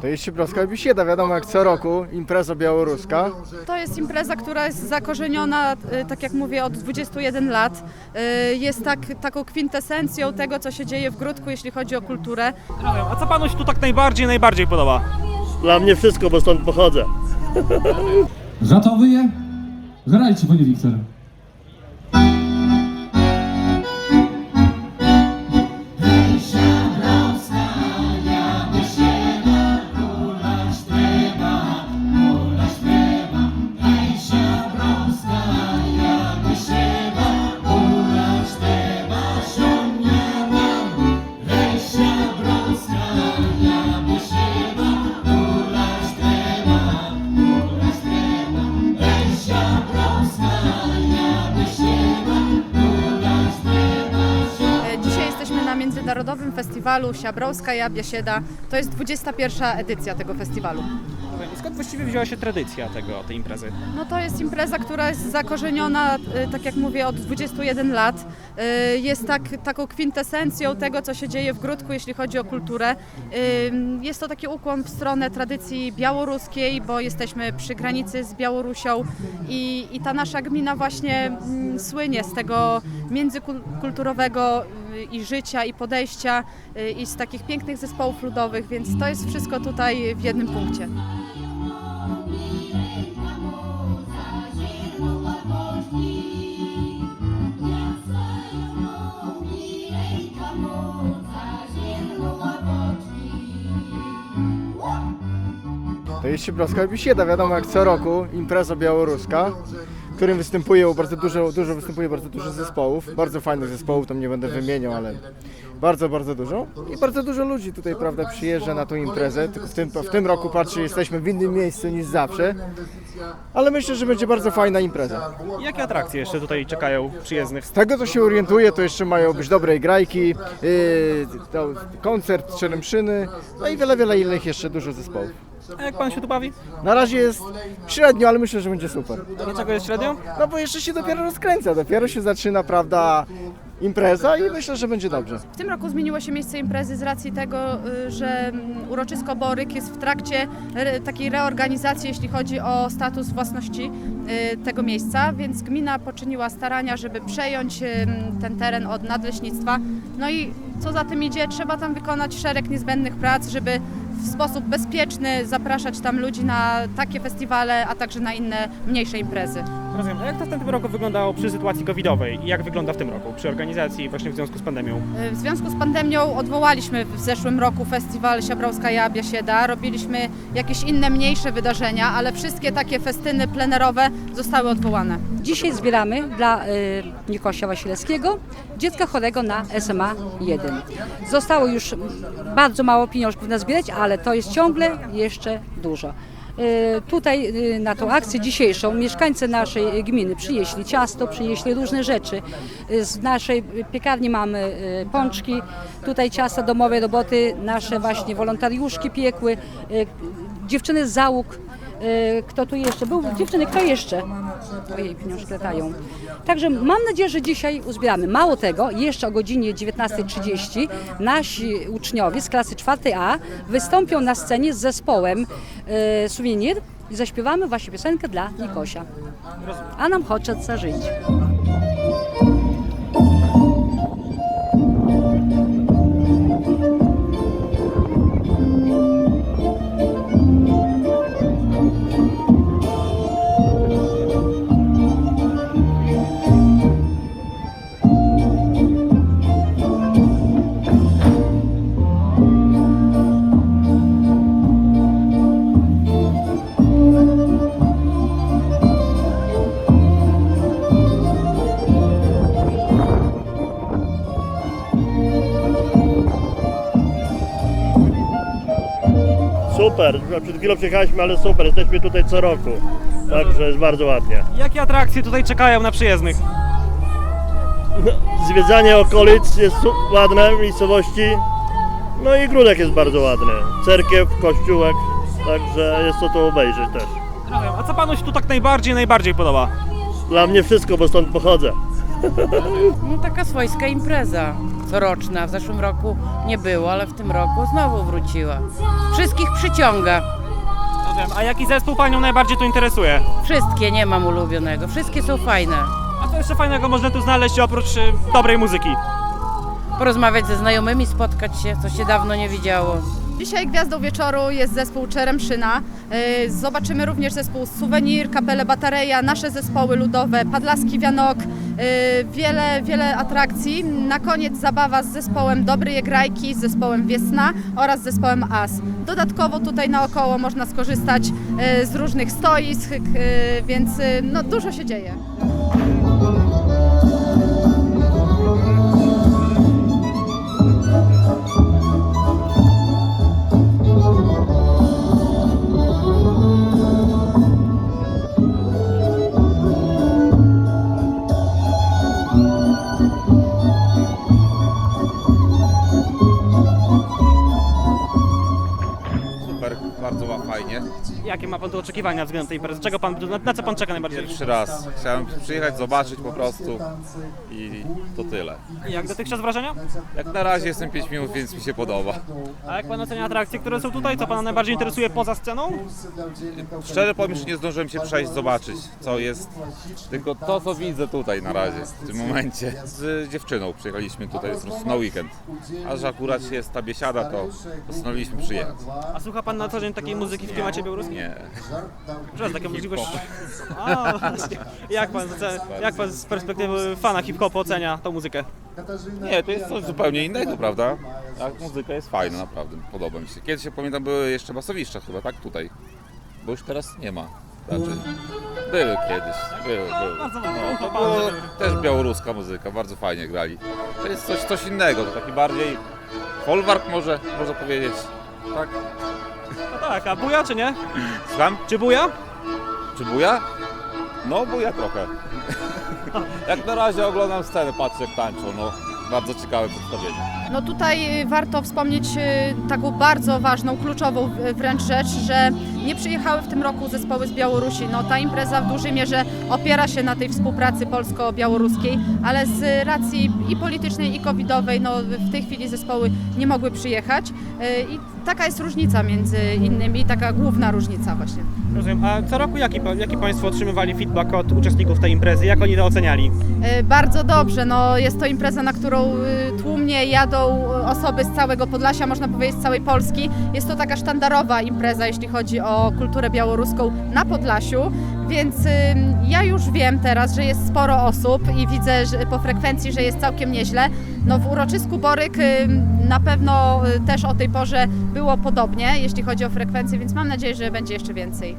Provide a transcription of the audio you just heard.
To jest Siebrowska Bisieda, wiadomo jak co roku, impreza białoruska. To jest impreza, która jest zakorzeniona, y, tak jak mówię, od 21 lat. Y, Jest tak, taką kwintesencją tego, co się dzieje w Gródku, jeśli chodzi o kulturę. A co panu się tu tak najbardziej, najbardziej podoba? Dla mnie wszystko, bo stąd pochodzę. Gotowy? Grajcie, panie Wiktor. Festiwalu Siabrowska i Biesieda. To jest 21 edycja tego festiwalu. I skąd właściwie wzięła się tradycja tego, tej imprezy? No to jest impreza, która jest zakorzeniona, y, tak jak mówię, od 21 lat. Y, Jest tak, taką kwintesencją tego, co się dzieje w Gródku, jeśli chodzi o kulturę. Y, Jest to taki ukłon w stronę tradycji białoruskiej, bo jesteśmy przy granicy z Białorusią i, i ta nasza gmina właśnie mm, słynie z tego międzykulturowego i życia, i podejścia, y, i z takich pięknych zespołów ludowych, więc to jest wszystko tutaj w jednym punkcie. To jest Siebrowska Bisieda, wiadomo jak co roku, impreza białoruska, w którym występuje bardzo dużo, dużo występuje bardzo dużo zespołów, bardzo fajnych zespołów, tam nie będę wymieniał, ale bardzo, bardzo dużo. I bardzo dużo ludzi tutaj, prawda, przyjeżdża na tą imprezę, tylko w tym, w tym roku, patrzcie, jesteśmy w innym miejscu niż zawsze, ale myślę, że będzie bardzo fajna impreza. Jakie atrakcje jeszcze tutaj czekają przyjezdnych? Z tego co się orientuję, to jeszcze mają być dobre grajki, yy, to koncert Czeremszyny, no i wiele, wiele innych jeszcze dużo zespołów. A jak pan się tu bawi? Na razie jest średnio, ale myślę, że będzie super. Dlaczego jest średnio? No bo jeszcze się dopiero rozkręca, dopiero się zaczyna, prawda, impreza i myślę, że będzie dobrze. W tym roku zmieniło się miejsce imprezy z racji tego, y, że mm, uroczysko Boryk jest w trakcie re, takiej reorganizacji, jeśli chodzi o status własności y, tego miejsca, więc gmina poczyniła starania, żeby przejąć ym, ten teren od nadleśnictwa. No i co za tym idzie, trzeba tam wykonać szereg niezbędnych prac, żeby w sposób bezpieczny zapraszać tam ludzi na takie festiwale, a także na inne mniejsze imprezy. Rozumiem. A jak to w tym roku wyglądało przy sytuacji covidowej i jak wygląda w tym roku przy organizacji właśnie w związku z pandemią? W związku z pandemią odwołaliśmy w zeszłym roku festiwal Siabrowska Ja Biesieda. Robiliśmy jakieś inne mniejsze wydarzenia, ale wszystkie takie festyny plenerowe zostały odwołane. Dzisiaj zbieramy dla y, Nikosia Wasilewskiego dziecka chorego na SMA 1. Zostało już bardzo mało pieniążków na zbierać, ale to jest ciągle jeszcze dużo. Y, Tutaj y, na tą akcję dzisiejszą mieszkańcy naszej gminy przynieśli ciasto, przynieśli różne rzeczy. Y, Z naszej piekarni mamy pączki, tutaj ciasta domowe roboty, nasze właśnie wolontariuszki piekły, dziewczyny z załóg Y, kto tu jeszcze? Był dziewczyny, kto jeszcze? Ojej, pieniążki latają. Także mam nadzieję, że dzisiaj uzbieramy. Mało tego, jeszcze o godzinie 19.30 nasi uczniowie z klasy 4A wystąpią na scenie z zespołem y, e, Suvenir i zaśpiewamy właśnie piosenkę dla Nikosia. A nam chodź zażyć. Super, przed chwilą przyjechaliśmy, ale super, jesteśmy tutaj co roku. Także jest bardzo ładnie. Jakie atrakcje tutaj czekają na przyjezdnych? Zwiedzanie okolic jest su- ładne, miejscowości. No i Grudek jest bardzo ładny. Cerkiew, kościółek, także jest co tu obejrzeć też. Rozumiem. A co panu się tu tak najbardziej, najbardziej podoba? Dla mnie wszystko, bo stąd pochodzę. No taka swojska impreza. coroczna. W zeszłym roku nie było, ale w tym roku znowu wróciła. Wszystkich przyciąga. Rozumiem. A jaki zespół Panią najbardziej tu interesuje? Wszystkie, nie mam ulubionego. Wszystkie są fajne. A co jeszcze fajnego można tu znaleźć oprócz y, dobrej muzyki? Porozmawiać ze znajomymi, spotkać się, co się dawno nie widziało. Dzisiaj gwiazdą wieczoru jest zespół Czeremszyna. Y, Zobaczymy również zespół Suwenir, Kapelę Batareja, nasze zespoły ludowe, Padlaski Wianok, wiele, wiele atrakcji. Na koniec zabawa z zespołem Dobry Grajki, z zespołem Wiesna oraz z zespołem As. Dodatkowo tutaj naokoło można skorzystać y, z różnych stoisk, y, więc y, no, dużo się dzieje. Bardzo ma fajnie. Jakie ma Pan tu oczekiwania względem tej imprezy? Czego pan, na, na co Pan czeka najbardziej? Pierwszy raz. Chciałem przyjechać, zobaczyć po prostu i to tyle. Jak dotychczas wrażenia? Jak na razie jestem 5 minut, więc mi się podoba. A jak Pan ocenia atrakcje, które są tutaj? Co Pana najbardziej interesuje poza sceną? Szczerze powiem, że nie zdążyłem się przejść, zobaczyć co jest. Tylko to, co widzę tutaj na razie, w tym momencie. Z dziewczyną przyjechaliśmy tutaj na weekend. A że akurat jest ta biesiada, to postanowiliśmy przyjechać. A słucha Pan na co dzień takiej muzyki w klimacie białoruskim? Nie. Że taka możliwość. A, właśnie. jak, pan, oce- jak Pan z perspektywy fana hip-hopu ocenia tą muzykę? Nie, to jest coś zupełnie innego, prawda? A muzyka jest fajna, naprawdę, podoba mi się. Kiedyś, ja pamiętam, były jeszcze basowiszcza chyba, tak? Tutaj. Bo już teraz nie ma. Raczej. Były kiedyś, były, były. Bardzo No, to było też białoruska muzyka, bardzo fajnie grali. To jest coś, coś innego, to taki bardziej folwark może, można powiedzieć. Tak? No tak, a buja czy nie? Słucham? Czy buja? Czy buja? No, buja trochę. jak na razie oglądam scenę, patrzę jak tańczą, no. Bardzo ciekawe przedstawienie. No tutaj y, warto wspomnieć y, taką bardzo ważną, kluczową wręcz rzecz, że nie przyjechały w tym roku zespoły z Białorusi. No ta impreza w dużej mierze opiera się na tej współpracy polsko-białoruskiej, ale z racji i politycznej i covidowej, no w tej chwili zespoły nie mogły przyjechać y, i taka jest różnica między innymi, taka główna różnica właśnie. Rozumiem. A co roku jaki, jaki Państwo otrzymywali feedback od uczestników tej imprezy? Jak oni to oceniali? Bardzo dobrze. No, jest to impreza, na którą tłumnie jadą y, osoby z całego Podlasia, można powiedzieć z całej Polski. Jest to taka sztandarowa impreza, jeśli chodzi o kulturę białoruską na Podlasiu, więc ja już wiem teraz, że jest sporo osób i widzę że po frekwencji, że jest całkiem nieźle. No, w uroczysku Boryk na pewno y, też o tej porze było podobnie, jeśli chodzi o frekwencję, więc mam nadzieję, że będzie jeszcze więcej.